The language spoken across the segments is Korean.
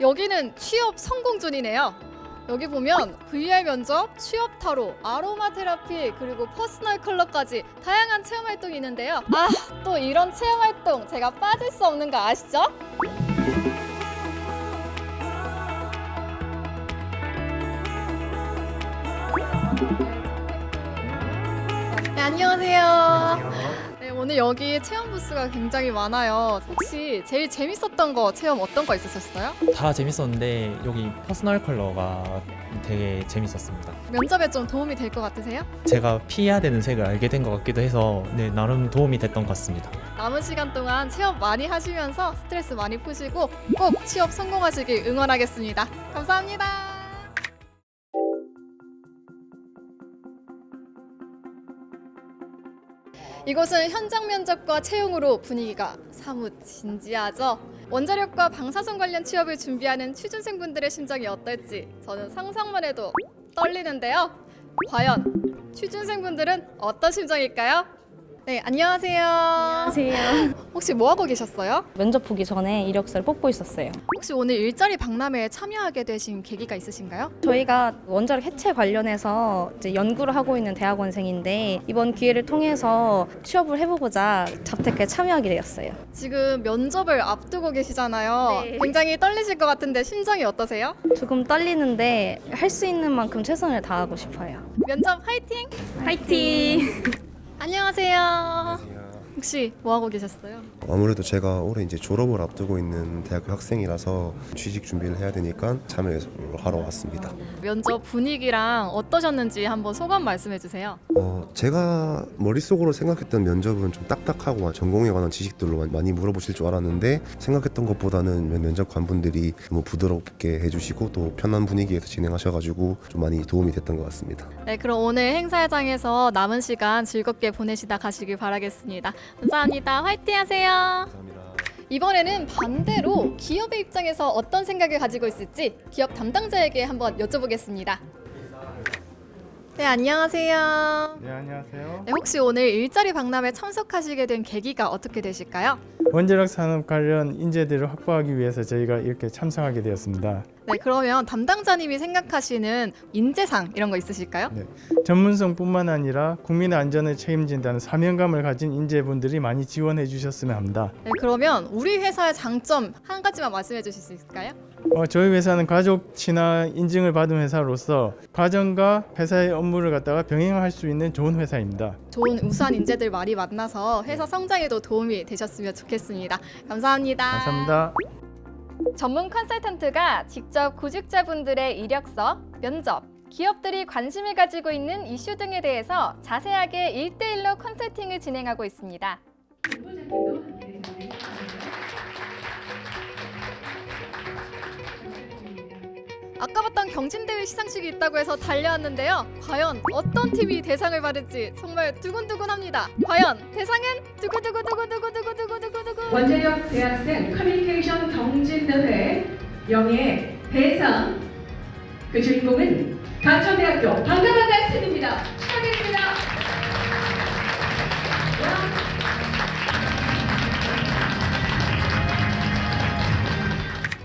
여기는 취업 성공존이네요. 여기 보면 VR 면접, 취업 타로, 아로마 테라피, 그리고 퍼스널 컬러까지 다양한 체험 활동이 있는데요. 아, 또 이런 체험 활동 제가 빠질 수 없는 거 아시죠? 네, 안녕하세요. 네, 오늘 여기 체험 부스가 굉장히 많아요. 혹시 제일 재밌었던 거 체험 어떤 거 있으셨어요? 다 재밌었는데 여기 퍼스널 컬러가 되게 재밌었습니다. 면접에 좀 도움이 될 것 같으세요? 제가 피해야 되는 색을 알게 된 것 같기도 해서 네, 나름 도움이 됐던 것 같습니다. 남은 시간 동안 체험 많이 하시면서 스트레스 많이 푸시고 꼭 취업 성공하시길 응원하겠습니다. 감사합니다. 이곳은 현장 면접과 채용으로 분위기가 사뭇 진지하죠. 원자력과 방사선 관련 취업을 준비하는 취준생분들의 심정이 어떨지 저는 상상만 해도 떨리는데요. 과연 취준생분들은 어떤 심정일까요? 네, 안녕하세요. 안녕하세요. 혹시 뭐 하고 계셨어요? 면접 보기 전에 이력서를 뽑고 있었어요. 혹시 오늘 일자리 박람회에 참여하게 되신 계기가 있으신가요? 저희가 원자력 해체 관련해서 이제 연구를 하고 있는 대학원생인데 이번 기회를 통해서 취업을 해보고자 잡택에 참여하게 되었어요. 지금 면접을 앞두고 계시잖아요. 네. 굉장히 떨리실 것 같은데 심정이 어떠세요? 조금 떨리는데 할 수 있는 만큼 최선을 다하고 싶어요. 면접 화이팅! 화이팅! 안녕하세요. 혹시 뭐 하고 계셨어요? 아무래도 제가 올해 이제 졸업을 앞두고 있는 대학교 학생이라서 취직 준비를 해야 되니까 참여를 하러 왔습니다. 면접 분위기랑 어떠셨는지 한번 소감 말씀해 주세요. 어, 제가 머릿속으로 생각했던 면접은 좀 딱딱하고 전공에 관한 지식들로 많이 물어보실 줄 알았는데 생각했던 것보다는 면접관분들이 너무 부드럽게 해주시고 또 편한 분위기에서 진행하셔가지고 좀 많이 도움이 됐던 것 같습니다. 네, 그럼 오늘 행사장에서 남은 시간 즐겁게 보내시다 가시길 바라겠습니다. 감사합니다. 화이팅 하세요. 감사합니다. 이번에는 반대로 기업의 입장에서 어떤 생각을 가지고 있을지 기업 담당자에게 한번 여쭤보겠습니다. 네, 안녕하세요. 네 안녕하세요. 네, 혹시 오늘 일자리 박람회 참석하시게 된 계기가 어떻게 되실까요? 원자력 산업 관련 인재들을 확보하기 위해서 저희가 이렇게 참석하게 되었습니다. 네, 그러면 담당자님이 생각하시는 인재상 이런 거 있으실까요? 전문성뿐만 아니라 국민 안전을 책임진다는 사명감을 가진 인재분들이 많이 지원해 주셨으면 합니다. 네, 그러면 우리 회사의 장점 한 가지만 말씀해 주실 수 있을까요? 어, 저희 회사는 가족 친화 인증을 받은 회사로서 가정과 회사의 업무를 갖다가 병행할 수 있는 좋은 회사입니다. 좋은 우수한 인재들 많이 만나서 회사 성장에도 도움이 되셨으면 좋겠습니다. 감사합니다. 감사합니다. 전문 컨설턴트가 직접 구직자분들의 이력서, 면접, 기업들이 관심을 가지고 있는 이슈 등에 대해서 자세하게 일대일로 컨설팅을 진행하고 있습니다. 아까 봤던 경진대회 시상식이 있다고 해서 달려왔는데요. 과연 어떤 팀이 대상을 받을지 정말 두근두근합니다. 과연 대상은 두구두구두구두구두구두구두구 원자력 대학생 커뮤니케이션 경진대회 명예 대상 그 주인공은 가천대학교 학생입니다. 축하드립니다.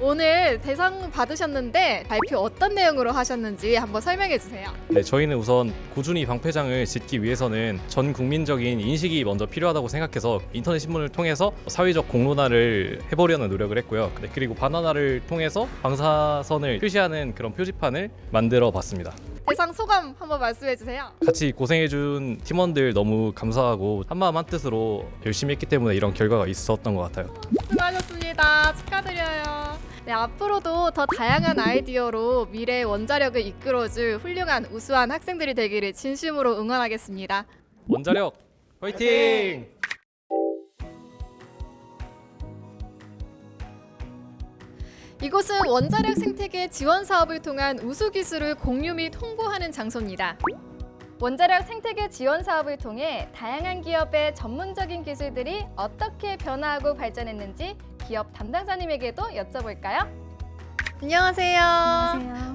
오늘 대상 받으셨는데 발표 어떤 내용으로 하셨는지 한번 설명해 주세요. 네, 저희는 우선 꾸준히 방패장을 짓기 위해서는 전 국민적인 인식이 먼저 필요하다고 생각해서 인터넷 신문을 통해서 사회적 공론화를 해보려는 노력을 했고요. 네, 그리고 바나나를 통해서 방사선을 표시하는 그런 표지판을 만들어 봤습니다. 대상 소감 한번 말씀해 주세요. 같이 고생해준 팀원들 너무 감사하고 한마음 한뜻으로 열심히 했기 때문에 이런 결과가 있었던 것 같아요. 수고하셨습니다. 축하드려요. 네, 앞으로도 더 다양한 아이디어로 미래의 원자력을 이끌어줄 훌륭한 우수한 학생들이 되기를 진심으로 응원하겠습니다. 원자력 화이팅! 이곳은 원자력 생태계 지원 사업을 통한 우수 기술을 공유 및 홍보하는 장소입니다. 원자력 생태계 지원 사업을 통해 다양한 기업의 전문적인 기술들이 어떻게 변화하고 발전했는지 기업 담당자님에게도 여쭤볼까요? 안녕하세요.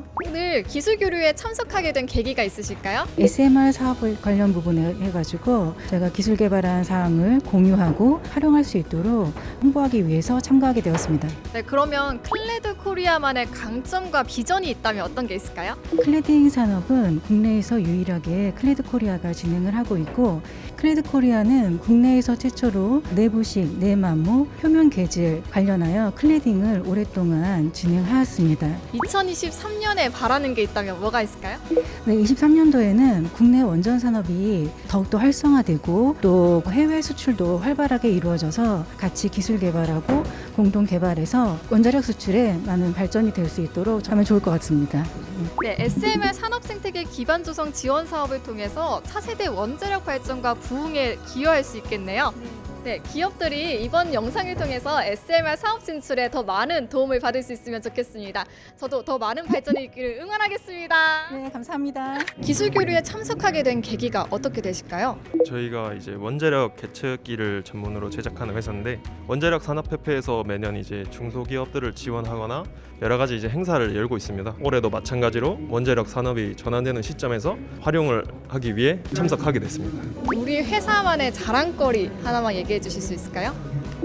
오늘 기술 교류에 참석하게 된 계기가 있으실까요? SMR 사업을 관련 부분에 해가지고 제가 기술 개발한 사항을 공유하고 활용할 수 있도록 홍보하기 위해서 참가하게 되었습니다. 네, 그러면 클레드 코리아만의 강점과 비전이 있다면 어떤 게 있을까요? 클레딩 산업은 국내에서 유일하게 클레드 코리아가 진행을 하고 있고 클레드 코리아는 국내에서 최초로 내부식, 내마모, 표면 개질 관련하여 클레딩을 오랫동안 진행하였습니다. 2023년에 바라는 게 있다면 뭐가 있을까요? 네, 23년도에는 국내 원전 산업이 더욱더 활성화되고 또 해외 수출도 활발하게 이루어져서 같이 기술 개발하고 공동 개발해서 원자력 수출에 많은 발전이 될 수 있도록 하면 좋을 것 같습니다. 네, SMR 산업 생태계 기반 조성 지원 사업을 통해서 차세대 원자력 발전과 부흥에 기여할 수 있겠네요. 네, 기업들이 이번 영상을 통해서 SMR 사업 진출에 더 많은 도움을 받을 수 있으면 좋겠습니다. 저도 더 많은 발전이 있기를 응원하겠습니다. 네, 감사합니다. 기술 교류에 참석하게 된 계기가 어떻게 되실까요? 저희가 이제 원자력 계측기를 전문으로 제작하는 회사인데 원자력 산업협회에서 매년 이제 중소기업들을 지원하거나 여러 가지 이제 행사를 열고 있습니다. 올해도 마찬가지로 원자력 산업이 전환되는 시점에서 활용을 하기 위해 참석하게 됐습니다. 우리 회사만의 자랑거리 하나만 얘기 해 주실 수 있을까요?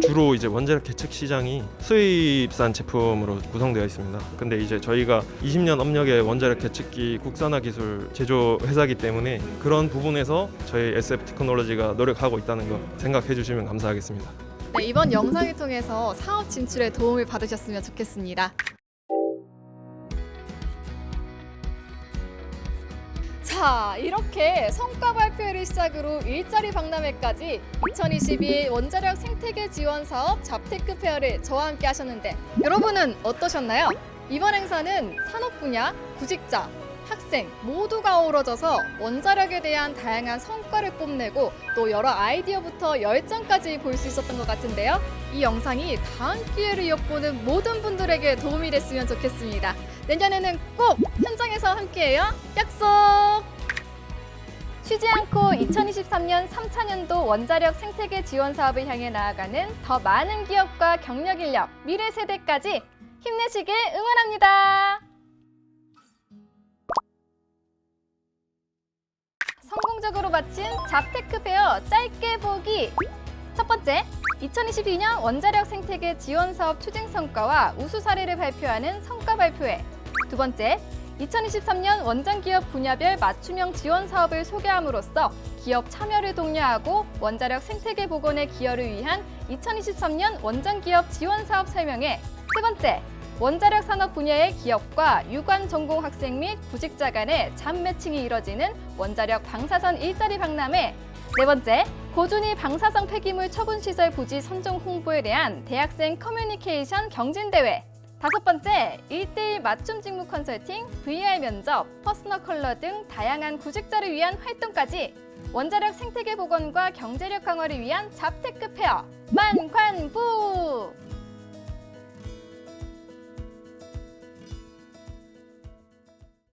주로 이제 원자력 계측 시장이 수입산 제품으로 구성되어 있습니다. 근데 이제 저희가 20년 업력의 원자력 계측기 국산화 기술 제조 회사이기 때문에 그런 부분에서 저희 SF 테크놀로지가 노력하고 있다는 거 생각해 주시면 감사하겠습니다. 네, 이번 영상을 통해서 사업 진출에 도움을 받으셨으면 좋겠습니다. 자, 이렇게 성과 발표회를 시작으로 일자리 박람회까지 2022 원자력 생태계 지원 사업 잡테크 페어를 저와 함께 하셨는데 여러분은 어떠셨나요? 이번 행사는 산업 분야, 구직자, 학생 모두가 어우러져서 원자력에 대한 다양한 성과를 뽐내고 또 여러 아이디어부터 열정까지 볼 수 있었던 것 같은데요. 이 영상이 다음 기회를 엿보는 모든 분들에게 도움이 됐으면 좋겠습니다. 내년에는 꼭 현장에서 함께해요. 약속! 쉬지 않고 2023년 3차년도 원자력 생태계 지원 사업을 향해 나아가는 더 많은 기업과 경력 인력, 미래 세대까지 힘내시길 응원합니다. 성공적으로 마친 잡테크 페어 짧게 보기 첫 번째 2022년 원자력 생태계 지원 사업 추진 성과와 우수 사례를 발표하는 성과 발표회 두 번째 2023년 원전 기업 분야별 맞춤형 지원 사업을 소개함으로써 기업 참여를 독려하고 원자력 생태계 복원에 기여를 위한 2023년 원전 기업 지원 사업 설명회. 세 번째 원자력 산업 분야의 기업과 유관 전공 학생 및 구직자 간의 잡 매칭이 이뤄지는 원자력 방사선 일자리 박람회. 네 번째, 고준위 방사성 폐기물 처분 시설 부지 선정 홍보에 대한 대학생 커뮤니케이션 경진대회 다섯 번째, 일대일 맞춤 직무 컨설팅, VR 면접, 퍼스널 컬러 등 다양한 구직자를 위한 활동까지 원자력 생태계 복원과 경제력 강화를 위한 잡테크 페어 만관부